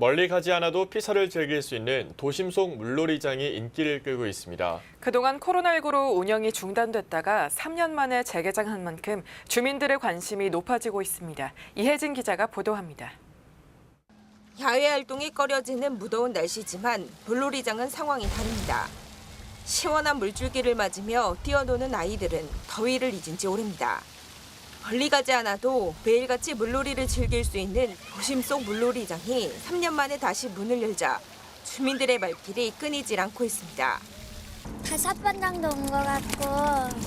멀리 가지 않아도 피서를 즐길 수 있는 도심 속 물놀이장이 인기를 끌고 있습니다. 그동안 코로나19로 운영이 중단됐다가 3년 만에 재개장한 만큼 주민들의 관심이 높아지고 있습니다. 이혜진 기자가 보도합니다. 야외 활동이 꺼려지는 무더운 날씨지만 물놀이장은 상황이 다릅니다. 시원한 물줄기를 맞으며 뛰어노는 아이들은 더위를 잊은 지 오래입니다. 멀리 가지 않아도 매일같이 물놀이를 즐길 수 있는 도심 속 물놀이장이 3년 만에 다시 문을 열자 주민들의 발길이 끊이질 않고 있습니다. 다섯 번 정도 온 것 같고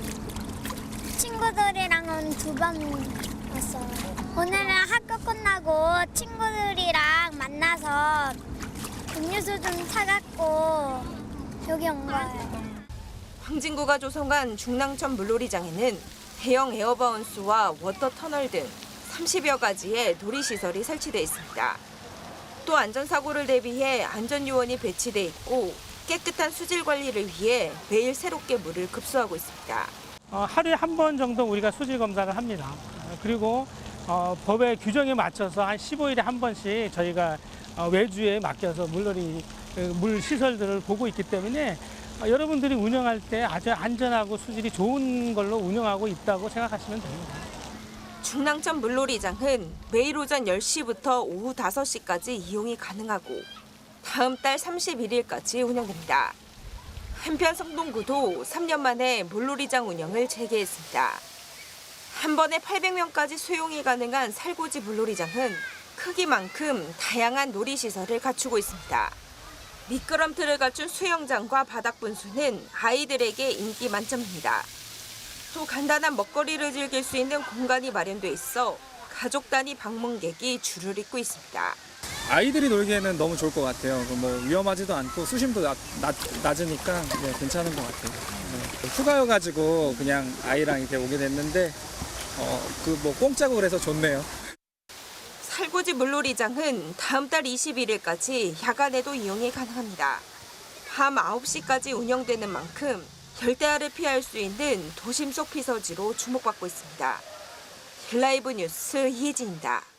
친구들이랑은 두 번 왔어요. 오늘은 학교 끝나고 친구들이랑 만나서 음료수 좀 사갖고 여기 온 거예요. 황진구가 조성한 중랑천 물놀이장에는 대형 에어바운스와 워터 터널 등 30여 가지의 놀이시설이 설치돼 있습니다. 또 안전사고를 대비해 안전요원이 배치돼 있고 깨끗한 수질 관리를 위해 매일 새롭게 물을 급수하고 있습니다. 어, 하루에 한 번 정도 우리가 수질 검사를 합니다. 어, 그리고 어, 법의 규정에 맞춰서 한 15일에 한 번씩 저희가 어, 외주에 맡겨서 물놀이 그물 시설들을 보고 있기 때문에 어, 여러분들이 운영할 때 아주 안전하고 수질이 좋은 걸로 운영하고 있다고 생각하시면 됩니다. 중랑천 물놀이장은 매일 오전 10시부터 오후 5시까지 이용이 가능하고 다음 달 31일까지 운영됩니다. 한편 성동구도 3년 만에 물놀이장 운영을 재개했습니다. 한 번에 800명까지 수용이 가능한 살고지 물놀이장은 크기만큼 다양한 놀이시설을 갖추고 있습니다. 미끄럼틀을 갖춘 수영장과 바닥 분수는 아이들에게 인기 만점입니다. 또 간단한 먹거리를 즐길 수 있는 공간이 마련돼 있어 가족 단위 방문객이 줄을 잇고 있습니다. 아이들이 놀기에는 너무 좋을 것 같아요. 그뭐 위험하지도 않고 수심도 낮, 낮, 낮 으니까 네, 괜찮은 것 같아요. 네. 휴가여가지고 그냥 아이랑 이렇게 오게 됐는데 어, 그뭐 공짜고 그래서 좋네요. 살구지 물놀이장은 다음 달 21일까지 야간에도 이용이 가능합니다. 밤 9시까지 운영되는 만큼 열대야를 피할 수 있는 도심 속 피서지로 주목받고 있습니다. 라이브 뉴스 이혜진입니다.